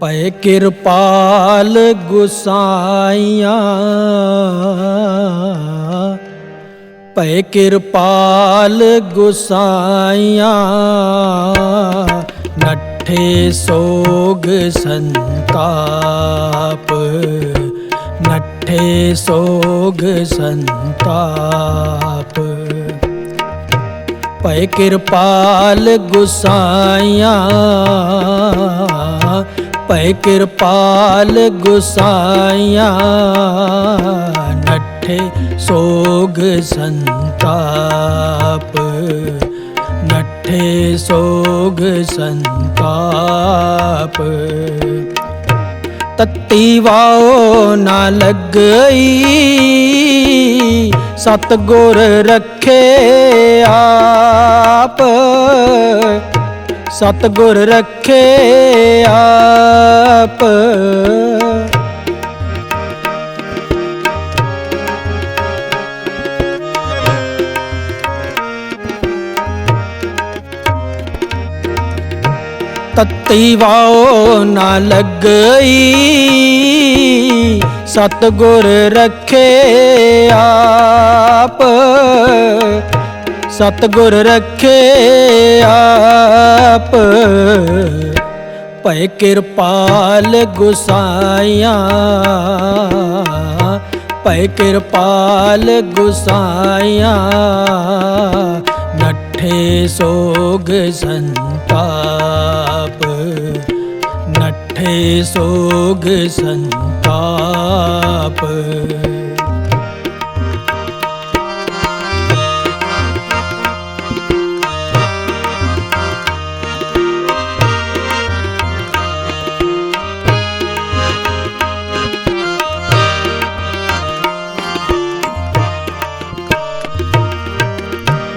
ਪਏ ਕਿਰਪਾਲ ਗੁਸਾਈਆਂ। ਪਏ ਕਿਰਪਾਲ ਗੁਸਾਈਆਂ। ਨੱਠੇ ਸੋਗ ਸੰਤਾਪ। ਨੱਠੇ ਸੋਗ ਸੰਤਾਪ। ਭਏ ਕਿਰਪਾਲ ਗੁਸਾਈਆਂ। ਭਏ ਕਿਰਪਾਲ ਗੁਸਾਈਆਂ, ਨੱਠੇ ਸੋਗ ਸੰਤਾਪ। ਨੱਠੇ ਸੋਗ ਸੰਤਾਪ। ਤੱਤੀ ਵਾਓ ਨਾ ਲੱਗਈ, ਸਤਗੁਰ ਰੱਖੇ ਆਪ। ਸਤਗੁਰ ਰੱਖੇ ਆਪ। ਤੱਤੀ ਵਾਓ ਨਾ ਲੱਗਈ। ਸਤਗੁਰ ਰੱਖੇ ਆਪ। ਸਤਗੁਰ ਰੱਖੇ ਆਪ। ਭਏ ਕਿਰਪਾਲ ਗੁਸਾਇਆ ਭਏ ਕਿਰਪਾਲ ਗੁਸਾਈਆਂ। ਨੱਠੇ ਸੋਗ ਸੰਤਾਪ। ਨੱਠੇ ਸੋਗ ਸੰਤਾਪ।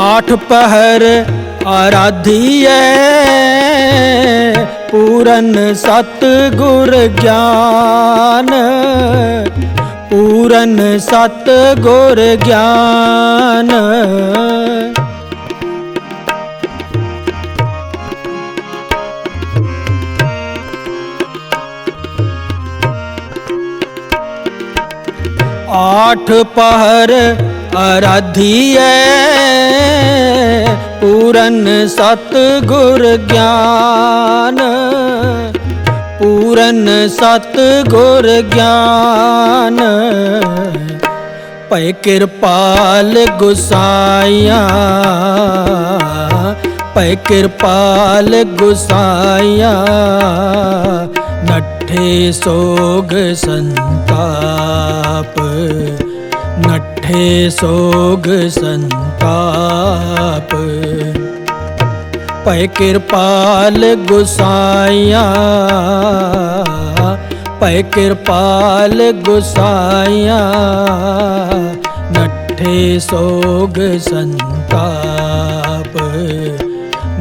ਆਠ ਪਹਿਰ ਆਰਾਧੀਐ ਪੂਰਨ ਸਤ ਗੁਰ ਗਿਆਨ। ਪੂਰਨ ਸਤ ਗੁਰ ਗਿਆਨ। ਆਠ ਪਹਿਰ ਆਰਾਧੀਐ, ਪੂਰਨ ਸਤ ਗੁਰ ਗਿਆਨ। ਪੂਰਨ ਸਤ ਗੁਰ ਗਿਆਨ। ਭਏ ਕਿਰਪਾਲ ਗੁਸਾਈਆਂ। ਭਏ ਕਿਰਪਾਲ ਗੁਸਾਈਆਂ। ਨੱਠੇ ਸੋਗ ਸੰਤਾਪ, ਨੱਠੇ ਸੋਗ ਸੰਤਾਪ। ਭਏ ਕਿਰਪਾਲ ਗੁਸਾਈਆਂ ਭਏ ਕਿਰਪਾਲ ਗੁਸਾਈਆਂ ਨੱਠੇ ਸੋਗ ਸੰਤਾਪ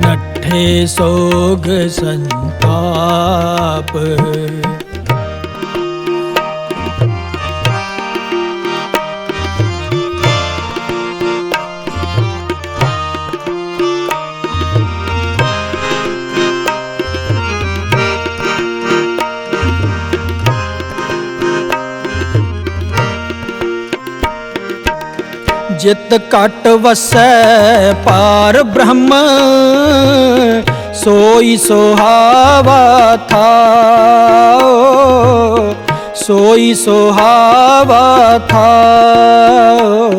ਨੱਠੇ ਸੋਗ ਸੰਤਾਪ। ਜਿਤ ਘਟ ਵਸੈ, ਪਾਰ ਬ੍ਰਹਮ। ਸੋਈ ਸੁਹਾਵਾ ਥਾਓ, ਸੋਈ ਸੁਹਾਵਾ ਥਾਓ।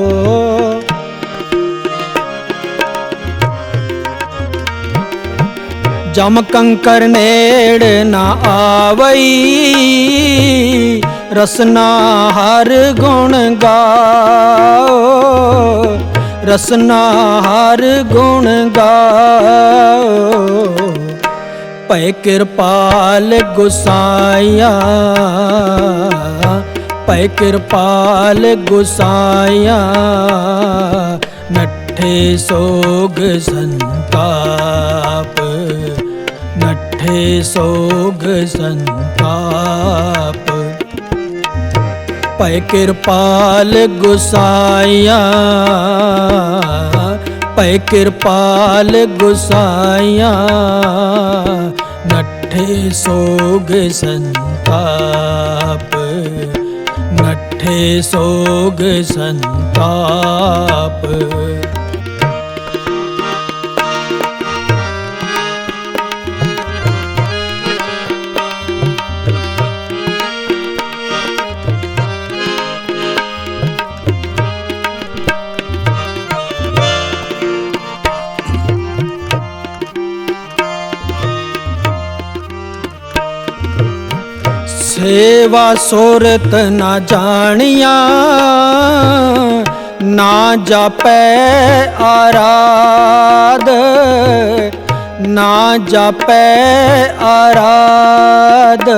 ਜਮ ਕੰਕਰ ਨੇੜ ਨਾ ਆਵਈ ਰਸਨਾ ਹਰ ਗੁਣ ਗਾਓ। ਰਸਨਾ ਹਰ ਗੁਣ ਗਾਓ। ਭੈ ਕਿਰਪਾਲ ਗੁਸਾਇਆ ਭੈ ਕਿਰਪਾਲ ਗੁਸਾਇਆ ਨੱਠੇ ਸੋਗ ਸੰਤਾਪ। ਨੱਠੇ ਸੋਗ ਸੰਤਾਪ। ਭੈ ਕਿਰਪਾਲ ਗੁਸਾਇਆ ਭੈ ਕਿਰਪਾਲ ਗੁਸਾਇਆ ਨੱਠੇ ਸੋਗ ਸੰਤਾਪ ਨੱਠੇ ਸੋਗ ਸੰਤਾਪ। ਸੇਵਾ ਸੁਰਤ ਨਾ ਜਾਣੀਆਂ ਨਾ ਜਾਪੈ ਆਰਾਧ ਨਾ ਜਾਪੈ ਆਰਾਧ।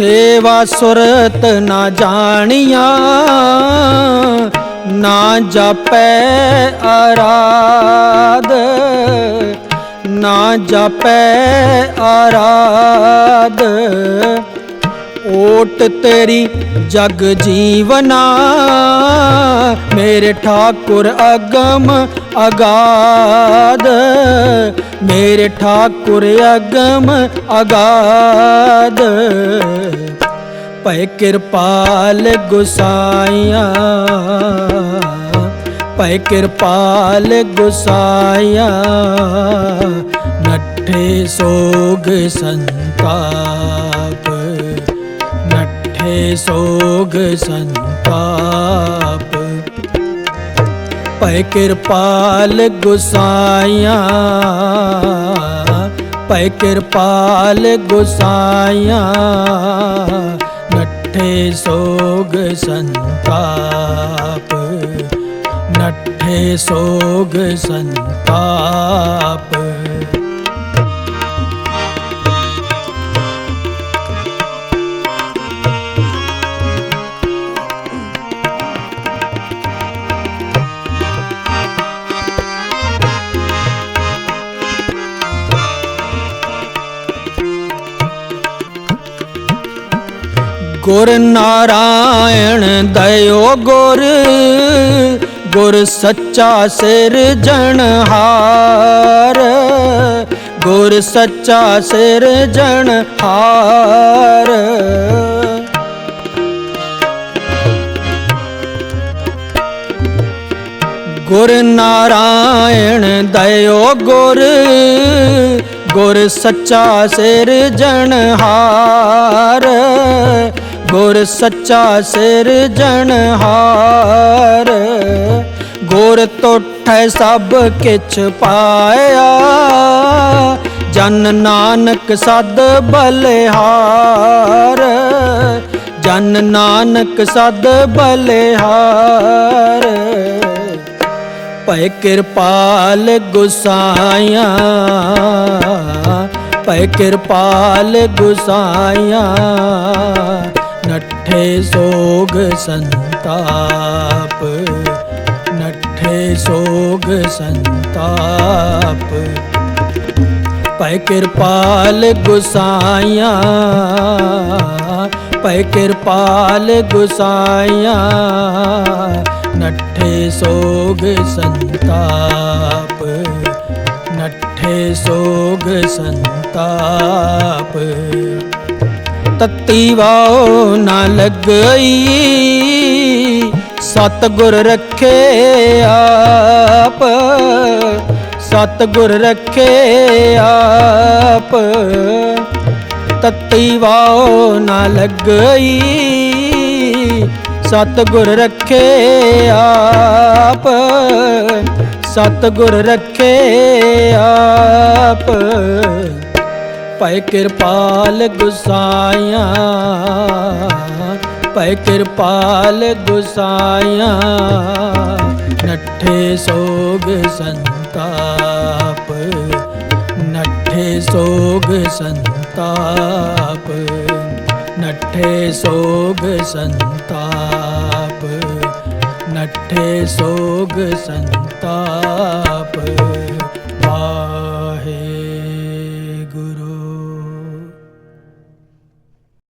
ਸੇਵਾ ਸੁਰਤ ਨਾ ਜਾਣੀਆਂ, ਨਾ ਜਾਪੈ ਆਰਾਧ, ਨਾ ਜਾਪੈ ਆਰਾਧ। ਓਟ ਤੇਰੀ ਜਗ ਜੀਵਨਾ, ਮੇਰੇ ਠਾਕੁਰ ਅਗਮ ਅਗਾਦ ਮੇਰੇ ਠਾਕੁਰ ਅਗਮ ਅਗਾਦ ਭੈ ਕਿਰਪਾਲ ਗੁਸਾਇਆ ਭੈ ਕਿਰਪਾਲ ਗੁਸਾਇਆ ਨੱਠੇ ਸੋਗ ਸੰਤਾਪ। ਨੱਠੇ ਸੋਗ ਸੰਤਾਪ। ਭੈ ਕਿਰਪਾਲ ਗੁਸਾਇਆ ਭੈ ਕਿਰਪਾਲ ਗੁਸਾਇਆ ਨੱਠੇ ਸੋਗ ਸੰਤਾਪ ਨੱਠੇ ਸੋਗ ਸੰਤਾਪ। ਗੁਰ ਨਾਰਾਇਣ, ਦਇਓ ਗੁਰ। ਗੁਰ ਸੱਚਾ ਸਿਰਜਣਹਾਰ ਗੁਰ ਸੱਚਾ ਸਿਰਜਣਹਾਰ ਗੁਰ ਨਾਰਾਇਣ, ਦਇਓ ਗੁਰ। ਗੁਰ ਸੱਚਾ ਸਿਰਜਣਹਾਰ ਗੁਰ ਸੱਚਾ ਸਿਰਜਣਹਾਰ ਗੁਰ ਤੋਠੈ ਸਭ ਕਿਛ ਪਾਇਆ। ਜਨ ਨਾਨਕ ਸਦ ਬਲਿਹਾਰ, ਜਨ ਨਾਨਕ ਸਦ ਬਲਿਹਾਰ। ਭੈ ਕਿਰਪਾਲ ਗੁਸਾਇਆ ਭੈ ਕਿਰਪਾਲ ਗੁਸਾਇਆ ਨੱਠੇ ਸੋਗ ਸੰਤਾਪ, ਨੱਠੇ ਸੋਗ ਸੰਤਾਪ। ਭੈ ਕਿਰਪਾਲ ਗੁਸਾਇਆ ਭੈ ਕਿਰਪਾਲ ਗੁਸਾਇਆ ਨੱਠੇ ਸੋਗ ਸੰਤਾਪ, ਨੱਠੇ ਸੋਗ ਸੰਤਾਪ। ਤਤੀ ਵਾਓ ਨਾ ਲੱਗਈ। ਸਤ ਗੁਰ ਰੱਖੇ ਆਪ ਸਤ ਗੁਰ ਰੱਖੇ ਆਪ। ਤਤੀ ਵਾਓ ਨਾ ਲੱਗਈ। ਸਤ ਗੁਰ ਰੱਖੇ ਆਪ ਸਤ ਗੁਰ ਰੱਖੇ ਆਪ। ਭੈ ਕਿਰਪਾਲ ਗੁਸਾਇਆ ਭੈ ਕਿਰਪਾਲ ਗੁਸਾਇਆ ਨੱਠੇ ਸੋਗ ਸੰਤਾਪ, ਨੱਠੇ ਸੋਗ ਸੰਤਾਪ, ਨੱਠੇ ਸੋਗ ਸੰਤਾਪ, ਨੱਠੇ ਸੋਗ ਸੰਤਾਪ। ਵਾ